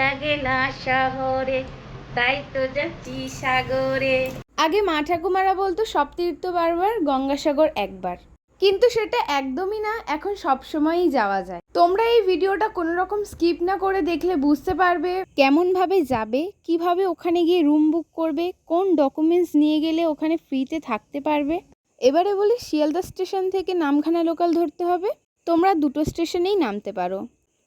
লাগে না শহরে, তাই তো যাচ্ছি সাগরে। আগে মা ঠাকুমারা বলতো, সব তীর্থ বারবার, গঙ্গাসাগর একবার। কিন্তু সেটা একদমই না, এখন সব সময়ই যাওয়া যায়। তোমরা এই ভিডিওটা কোনো রকম স্কিপ না করে দেখলে বুঝতে পারবে কেমন ভাবে যাবে, কীভাবে ওখানে গিয়ে রুম বুক করবে, কোন ডকুমেন্টস নিয়ে গেলে ওখানে ফ্রিতে থাকতে পারবে। এবারে বলি, শিয়ালদা স্টেশন থেকে নামখানা লোকাল ধরতে হবে। তোমরা দুটো স্টেশনেই নামতে পারো।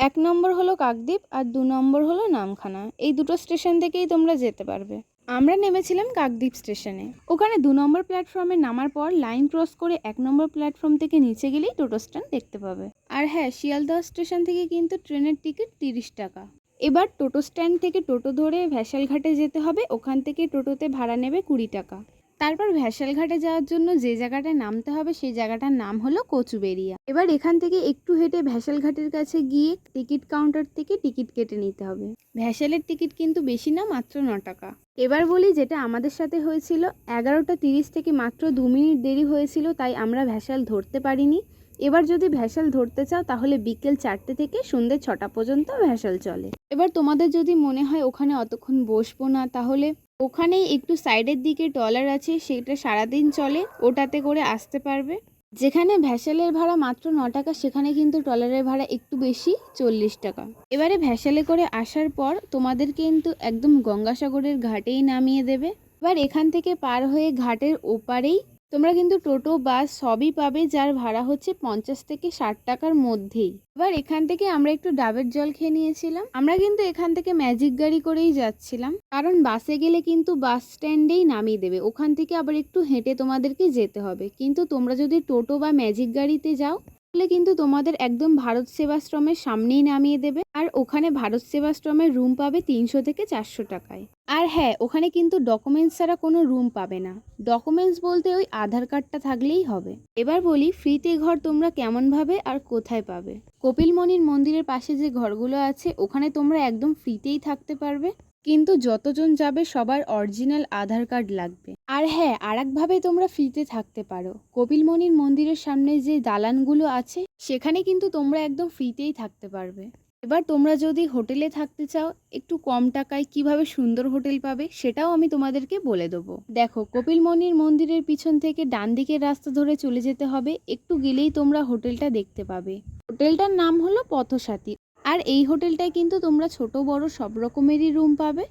এক নম্বর হলো কাকদ্বীপ আর দু নম্বর হলো নামখানা। এই দুটো স্টেশন থেকেই তোমরা যেতে পারবে। আমরা নেমেছিলাম কাকদ্বীপ স্টেশনে। ওখানে দু নম্বর প্ল্যাটফর্মে নামার পর লাইন ক্রস করে এক নম্বর প্ল্যাটফর্ম থেকে নিচে গেলেই টোটো স্ট্যান্ড দেখতে পাবে। আর হ্যাঁ শিয়ালদহ স্টেশন থেকে কিন্তু ট্রেনের টিকিট তিরিশ টাকা। এবার টোটো স্ট্যান্ড থেকে টোটো ধরে ভ্যাসালঘাটে যেতে হবে। ওখান থেকে টোটোতে ভাড়া নেবে কুড়ি টাকা। তারপর ভ্যাসালঘাটে যাওয়ার জন্য যে জায়গাটায় নামতে হবে সেই জায়গাটার নাম হলো কচুবেরিয়া। এবার এখান থেকে একটু হেঁটে ভ্যাসালঘাটের কাছে গিয়ে টিকিট কাউন্টার থেকে টিকিট কেটে নিতে হবে। ভ্যাসালের টিকিট কিন্তু বেশি না, মাত্র ন টাকা। এবার বলি যেটা আমাদের সাথে হয়েছিল, এগারোটা তিরিশ থেকে মাত্র দু মিনিট দেরি হয়েছিল, তাই আমরা ভ্যাসাল ধরতে পারিনি। এবার যদি ভ্যাসাল ধরতে চাও, তাহলে বিকেল চারটে থেকে সন্ধ্যে ছটা পর্যন্ত ভ্যাসাল চলে। এবার তোমাদের যদি মনে হয় ওখানে অতক্ষণ বসবো না, তাহলে ওখানেই একটু সাইডের দিকে টলার আছে, সেটা সারাদিন চলে, ওটাতে করে আসতে পারবে। যেখানে ভ্যাসালের ভাড়া মাত্র ন টাকা, সেখানে কিন্তু ট্রলারের ভাড়া একটু বেশি, চল্লিশ টাকা। এবারে ভ্যাসেলে করে আসার পর তোমাদের কিন্তু একদম গঙ্গাসাগরের ঘাটেই নামিয়ে দেবে। এবার এখান থেকে পার হয়ে ঘাটের ওপারেই তোমরা কিন্তু টোটো, বাস সবই পাবে, যার ভাড়া হচ্ছে পঞ্চাশ থেকে ষাট টাকার মধ্যেই। এবার এখান থেকে আমরা একটু ডাবের জল খেয়ে নিয়েছিলাম। আমরা কিন্তু এখান থেকে ম্যাজিক গাড়ি করেই যাচ্ছিলাম। কারণ বাসে গেলে কিন্তু বাস স্ট্যান্ডেই নামিয়ে দেবে। ওখান থেকে আবার একটু হেঁটে তোমাদেরকে যেতে হবে। কিন্তু তোমরা যদি টোটো বা ম্যাজিক গাড়িতে যাও তাহলে কিন্তু তোমাদের একদম ভারত সেবাশ্রমের সামনেই নামিয়ে দেবে। আর ওখানে ভারত সেবাশ্রমের রুম পাবে তিনশো থেকে চারশো টাকায়। আর হ্যাঁ ওখানে কিন্তু ডকুমেন্টস ছাড়া কোনো রুম পাবে না। ডকুমেন্টস বলতে ওই আধার কার্ডটা থাকলেই হবে। এবার বলি ফ্রিতে ঘর তোমরা কেমনভাবে আর কোথায় পাবে? কপিলমণির মন্দিরের পাশে যে ঘরগুলো আছে, ওখানে তোমরা একদম ফ্রিতেই থাকতে পারবে। কিন্তু যতজন যাবে সবার অরিজিনাল আধার কার্ড লাগবে। আর হ্যাঁ আর আরেকভাবে তোমরা ফ্রিতে থাকতে পারো। কপিলমণির মন্দিরের সামনে যে দালানগুলো আছে, সেখানে কিন্তু তোমরা একদম ফ্রিতেই থাকতে পারবে। এবার তোমরা যদি হোটেলে থাকতে চাও, একটু কম টাকায় কীভাবে সুন্দর হোটেল পাবে, সেটাও আমি তোমাদেরকে বলে দেবো। দেখো, কপিলমণির মন্দিরের পিছন থেকে ডান দিকের রাস্তা ধরে চলে যেতে হবে। একটু গেলেই তোমরা হোটেলটা দেখতে পাবে। হোটেলটার নাম হলো পথসাথী। আর এই হোটেলটায় কিন্তু তোমরা ছোট, বড় সব রকমেরই রুম পাবে।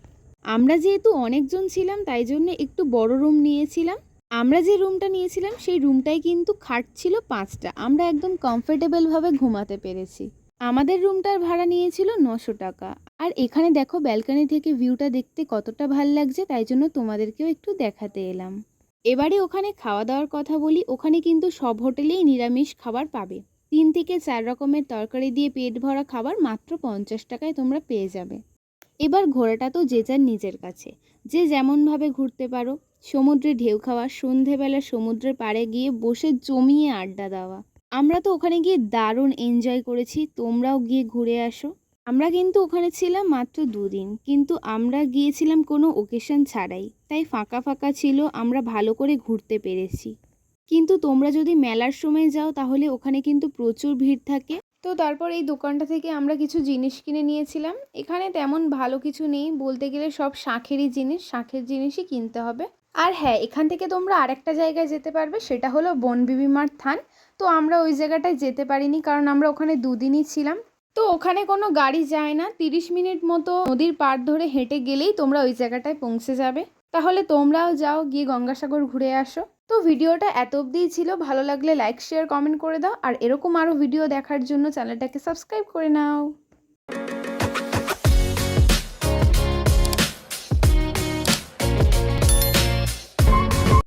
আমরা যেহেতু অনেকজন ছিলাম, তাই জন্য একটু বড় রুম নিয়েছিলাম। আমরা যে রুমটা নিয়েছিলাম, সেই রুমটায় কিন্তু খাট ছিল পাঁচটা। আমরা একদম কমফোর্টেবলভাবে ঘুমাতে পেরেছি। আমাদের রুমটার ভাড়া নিয়েছিল নশো টাকা। আর এখানে দেখো ব্যালকনি থেকে ভিউটা দেখতে কতটা ভালো লাগছে, তাই জন্য তোমাদেরকেও একটু দেখাতে এলাম। এবারে ওখানে খাওয়া দাওয়ার কথা বলি, ওখানে কিন্তু সব হোটেলেই নিরামিষ খাবার পাবে। তিন থেকে চার রকমের তরকারি দিয়ে পেট ভরা খাবার মাত্র পঞ্চাশ টাকায় তোমরা পেয়ে যাবে। এবার ঘোরাটা তো যে যার নিজের কাছে। যে যেমনভাবে ঘুরতে পারো। সমুদ্রে ঢেউ খাওয়া, সন্ধেবেলা সমুদ্রের পাড়ে গিয়ে বসে জমিয়ে আড্ডা দেওয়া। আমরা তো ওখানে গিয়ে দারুণ এনজয় করেছি, তোমরাও গিয়ে ঘুরে আসো। আমরা কিন্তু ওখানে ছিলাম মাত্র দুদিন, কিন্তু আমরা গিয়েছিলাম কোনো ওকেশন ছাড়াই। তাই ফাঁকা ফাঁকা ছিল, আমরা ভালো করে ঘুরতে পেরেছি। কিন্তু তোমরা যদি মেলার সময় যাও, তাহলে ওখানে কিন্তু প্রচুর ভিড় থাকে। তো তারপর এই দোকানটা থেকে আমরা কিছু জিনিস কিনে নিয়েছিলাম। এখানে তেমন ভালো কিছু নেই, বলতে গেলে সব শাঁখেরই জিনিস, শাঁখের জিনিসই কিনতে হবে। আর হ্যাঁ এখান থেকে তোমরা আরেকটা জায়গায় যেতে পারবে, সেটা হলো বনবিবিমার থান। তো আমরা ওই জায়গাটায় যেতে পারিনি, কারণ আমরা ওখানে দুদিনই ছিলাম। তো ওখানে কোনো গাড়ি যায় না। তিরিশ মিনিট মতো নদীর পাড় ধরে হেঁটে গেলেই তোমরা ওই জায়গাটায় পৌঁছে যাবে। তাহলে তোমরাও যাও, গিয়ে গঙ্গাসাগর ঘুরে আসো। তো ভিডিওটা এত অবধিই ছিল। ভালো লাগলে লাইক শেয়ার কমেন্ট করে দাও। আর এরকম আরও ভিডিও দেখার জন্য চ্যানেলটাকে সাবস্ক্রাইব করে নাও।